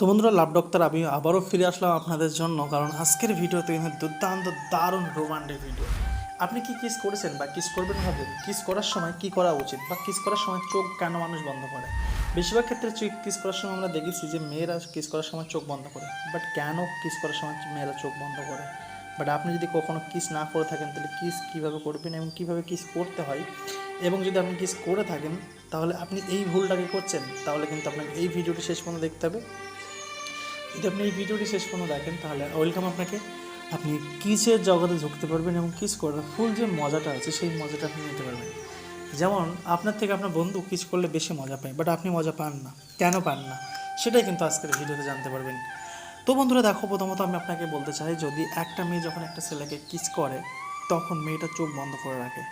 তো বন্ধুরা, লাভ ডক্টর, আমি আবারও ফিরে আসলাম আপনাদের জন্য কারণ আজকের ভিডিওতে কিন্তু দুর্দান্ত, দারুণ রোমান্টিক ভিডিও আপনি কি কিস করেছেন বা কিস করবেন ভাবেন কিস করার সময় কি করা উচিত বা কিস করার সময় চোখ কেন মানুষ বন্ধ করে? বেশিরভাগ ক্ষেত্রে কিস করার সময় আমরা দেখেছি যে মেয়েরা কিস করার সময় চোখ বন্ধ করে বাট কেন কিস করার সময় মেয়েরা চোখ বন্ধ করে? বাট আপনি যদি কখনো কিস না করে থাকেন, তাহলে কিস কীভাবে করবেন এবং কীভাবে কিস করতে হয়? এবং যদি আপনি কিস করে থাকেন, তাহলে আপনি এই ভুলটাকে করছেন? তাহলে কিন্তু আপনাকে এই ভিডিওটি শেষ পর্যন্ত দেখতে হবে। যদি আপনি এই ভিডিওটি শেষ পর্যন্ত দেখেন, তাহলে ওয়েলকাম আপনাকে। আপনি কিসের জগতে ঢুকতে পারবেন এবং কিস করার ফুল যে মজাটা আছে, সেই মজাটা আপনি নিতে পারবেন। যেমন, আপনার থেকে আপনার বন্ধু কিস করলে বেশি মজা পায় বাট আপনি মজা পান না। কেন পান না? সেটাই কিন্তু আজকের ভিডিওতে জানতে পারবেন। তো বন্ধুরা, দেখো, প্রথমত আমি আপনাকে বলতে চাই, যদি একটা মেয়ে যখন একটা ছেলেকে কিস করে, তখন মেয়েটা চোখ বন্ধ করে রাখে।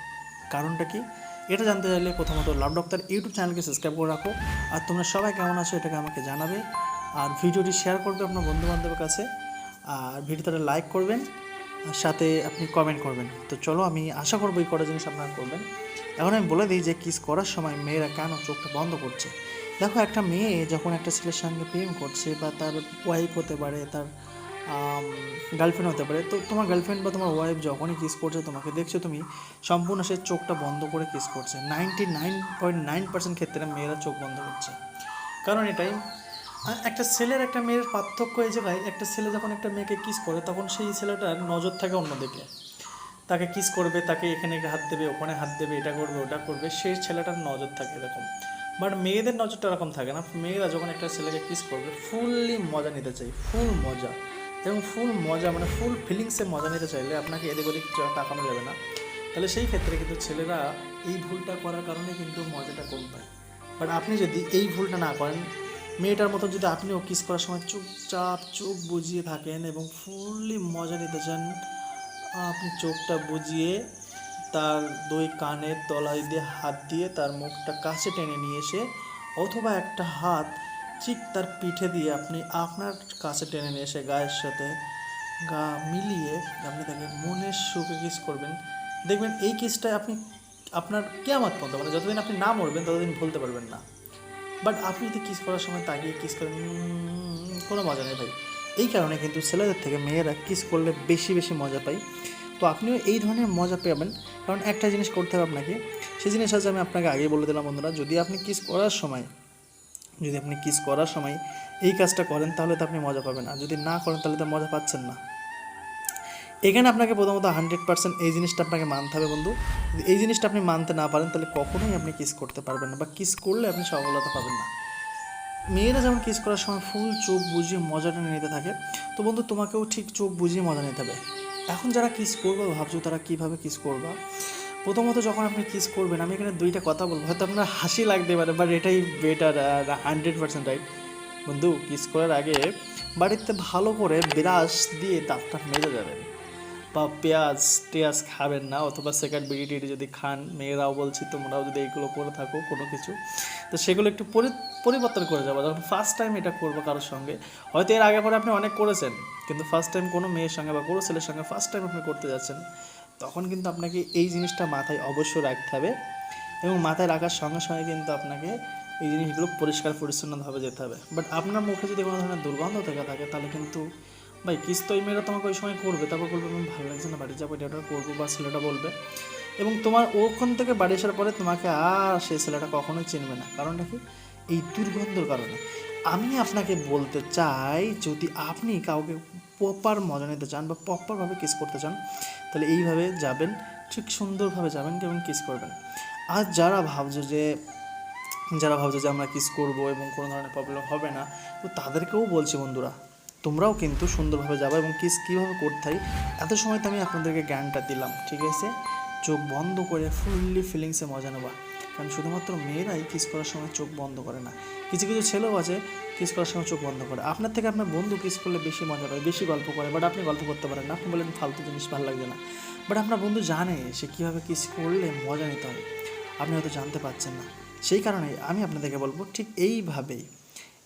কারণটা কি? এটা জানতে চাইলে প্রথমত লাভ ডক্টর ইউটিউব চ্যানেলকে সাবস্ক্রাইব করে রাখো। আর তোমরা সবাই কেমন আছো, এটাকে আমাকে জানাবে। আর ভিডিওটি শেয়ার করবে আপনার বন্ধু বান্ধবের কাছে। আর ভিডিওটা লাইক করবেন, আর সাথে আপনি কমেন্ট করবেন। তো চলো আমি আশা করব এই কটা জিনিস আপনারা করবেন। এখন আমি বলে দিই যে কিস করার সময় মেয়েরা কেন চোখটা বন্ধ করছে? দেখো একটা মেয়ে যখন একটা ছেলের সঙ্গে প্রেম করছে বা তার ওয়াইফ হতে পারে, তার গার্লফ্রেন্ড হতে পারে, তো তোমার গার্লফ্রেন্ড বা তোমার ওয়াইফ যখনই কিস করছে, তোমাকে দেখছ তুমি, সম্পূর্ণ সে চোখটা বন্ধ করে কিস করছে। Ninety nine point nine percent ক্ষেত্রে মেয়েরা চোখ বন্ধ করছে। কারণ এটাই একটা ছেলের একটা মেয়ের পার্থক্য এই জায়গায় একটা ছেলে যখন একটা মেয়েকে কিস করে, তখন সেই ছেলেটার নজর থাকে অন্যদিকে। তাকে কিস করবে, তাকে এখানে হাত দেবে, ওখানে হাত দেবে, এটা করবে, ওটা করবে, সেই ছেলেটার নজর থাকে এরকম। বাট মেয়েদের নজরটা এরকম থাকে না, মেয়েরা যখন একটা ছেলেকে কিস করবে ফুললি মজা নিতে চাই ফুল মজা। এবং ফুল মজা মানে ফুল ফিলিংসে মজা নিতে চাইলে আপনাকে এদিক ওদিক যা তাকানো যাবে না। তাহলে সেই ক্ষেত্রে কিন্তু ছেলেরা এই ভুলটা করার কারণে কিন্তু মজাটা কম পায়। বাট আপনি যদি এই ভুলটা না করেন মেয়েটার মতো যদি আপনিও কিস করার সময় চুপচাপ চোখ বুজিয়ে থাকেন এবং ফুললি মজা নিতে চান, আপনি চোখটা বুঝিয়ে তার দুই কানের তলায় দিয়ে হাত দিয়ে তার মুখটা কাছে টেনে নিয়ে এসে অথবা একটা হাত ঠিক তার পিঠে দিয়ে আপনি আপনার কাছে টেনে নিয়ে এসে গায়ের সাথে গা মিলিয়ে আপনি তাকে মনের সুখে কিস করবেন। দেখবেন এই কিসটা আপনি, আপনার কেয়ামত পর্যন্ত মানে যতদিন আপনি না মরবেন, ততদিন ভুলতে পারবেন না। বাট আপনি যদি কিস করার সময় তাকিয়ে কিস করেন কোনো মজা নেই ভাই। এই কারণে কিন্তু ছেলেদের থেকে মেয়েরা কিস করলে বেশি বেশি মজা পায়। তো আপনিও এই ধরনের মজা পাবেন। কারণ একটা জিনিস করতে হবে আপনাকে। সেই জিনিস আছে আমি আপনাকে আগেই বলে দিলাম বন্ধুরা, যদি আপনি কিস করার সময়, যদি আপনি কিস করার সময় এই কাজটা করেন, তাহলে তো আপনি মজা পাবেন। আর যদি না করেন, তাহলে তো মজা পাচ্ছেন না। এখানে আপনাকে প্রথমত হান্ড্রেড পার্সেন্ট এই জিনিসটা আপনাকে মানতে হবে বন্ধু। এই জিনিসটা আপনি মানতে না পারেন, তাহলে কখনোই আপনি কিস করতে পারবেন না বা কিস করলে আপনি সফলতা পাবেন না। মেয়েরা যেমন কিস করার সময় ফুল চোখ বুঝিয়ে মজাটা নিতে থাকে, তো বন্ধু তোমাকেও ঠিক চোখ বুঝিয়ে মজা নিতে হবে। এখন যারা কিস করবে, ভাবছ তারা কীভাবে কিস করবা? প্রথমত যখন আপনি কিস করবেন, আমি এখানে দুইটা কথা বলব। হয়তো আপনার হাসি লাগতে পারে বাট এটাই বেটার হান্ড্রেড পার্সেন্ট রাইট বন্ধু কিস করার আগে বাড়িতে ভালো করে ব্রাশ দিয়ে দাঁতটা মেজে যাবেন। বা পেঁয়াজ টেয়াজ খাবেন না অথবা সেকেন্ড বিড়ি টিড়ি যদি খান, মেয়েরাও বলছি, তোমরাও যদি এইগুলো করে থাকো, কোনো কিছু। তো সেগুলো একটু পরি- পরিবর্তন করে যাব। যখন ফার্স্ট টাইম এটা করব কারোর সঙ্গে, হয়তো এর আগে পরে আপনি অনেক করেছেন, কিন্তু ফার্স্ট টাইম কোনো মেয়ের সঙ্গে বা কোনো ছেলের সঙ্গে ফার্স্ট টাইম আপনি করতে যাচ্ছেন, তখন কিন্তু আপনাকে এই জিনিসটা মাথায় অবশ্যই রাখতে হবে এবং মাথায় রাখার সঙ্গে সঙ্গে কিন্তু আপনাকে এই জিনিসগুলো পরিষ্কার পরিচ্ছন্নভাবে যেতে হবে। বাট আপনার মুখে যদি কোনো ধরনের দুর্গন্ধ থেকে থাকে, তাহলে কিন্তু ভাই কিস তো এই মেয়েরা তোমাকে ওই সময় করবে, তারপর বলবে আমার ভালো লাগছে না, বাড়ি যাব, এটা করব, বা ছেলেটা বলবে। এবং তোমার ওখান থেকে বাড়ি আসার পরে তোমাকে আর সেই ছেলেটা কখনোই চিনবে না। কারণটা কি? এই দুর্গন্ধর কারণে। আমি আপনাকে বলতে চাই, যদি আপনি কাউকে প্রপার মজা নিতে চান বা প্রপারভাবে কিস করতে চান, তাহলে এইভাবে যাবেন, ঠিক সুন্দরভাবে যাবেন এবং কিস করবেন। আর যারা ভাবছ যে, যারা ভাবছে যে আমরা কিস করব এবং কোনো ধরনের প্রবলেম হবে না, তো তাদেরকেও বলছি বন্ধুরা তোমরাও কিন্তু সুন্দরভাবে যাবে এবং কিস কীভাবে করতে হয়, এত সময় তো আমি আপনাদেরকে জ্ঞানটা দিলাম, ঠিক আছে? চোখ বন্ধ করে ফুললি ফিলিংসে মজা নেবা, কারণ শুধুমাত্র মেয়েরাই কিস করার সময় চোখ বন্ধ করে না, কিছু কিছু ছেলেও আছে কিস করার সময় চোখ বন্ধ করে, আপনার থেকে আপনার বন্ধু কিস করলে বেশি মজা পায়, বেশি গল্প করে বাট আপনি গল্প করতে পারেন না, আপনি বলেন ফালতু জিনিস ভালো লাগছে না বাট আপনার বন্ধু জানে সে কীভাবে কিস করলে মজা নিতে হয়, আপনি হয়তো জানতে পারছেন না, সেই কারণে আমি আপনাদেরকে বলব ঠিক এইভাবেই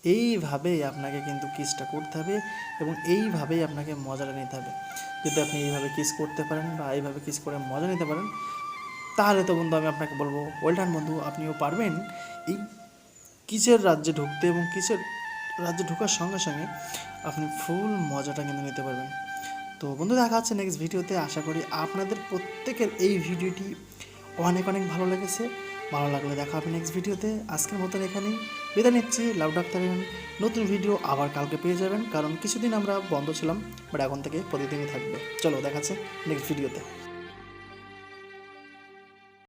এইভাবেই আপনাকে কিন্তু কিসটা করতে হবে এবং এইভাবেই আপনাকে মজাটা নিতে হবে। যদি আপনি এইভাবে কিস করতে পারেন বা এইভাবে কিস করে মজা নিতে পারেন, তাহলে তো বন্ধু আমি আপনাকে বলব ওয়েলডান বন্ধু, আপনিও পারবেন এই কিসের রাজ্যে ঢুকতে এবং কিসের রাজ্যে ঢোকার সঙ্গে সঙ্গে আপনি ফুল মজাটা কিন্তু নিতে পারবেন। তো বন্ধু দেখা হচ্ছে নেক্সট ভিডিওতে, আশা করি আপনাদের প্রত্যেকের এই ভিডিওটি অনেক অনেক ভালো লেগেছে। ভালো লাগলে দেখা হবে নেক্সট ভিডিওতে। আজকের মতন এখানেই। বিদায় নিচ্ছি লাভ ডাক্তারের নতুন ভিডিও আবার কালকে পেয়ে যাবেন, কারণ কিছুদিন আমরা বন্ধ ছিলাম বাট এখন থেকে প্রতিদিনই থাকবে। চলো, দেখাচ্ছে নেক্সট ভিডিওতে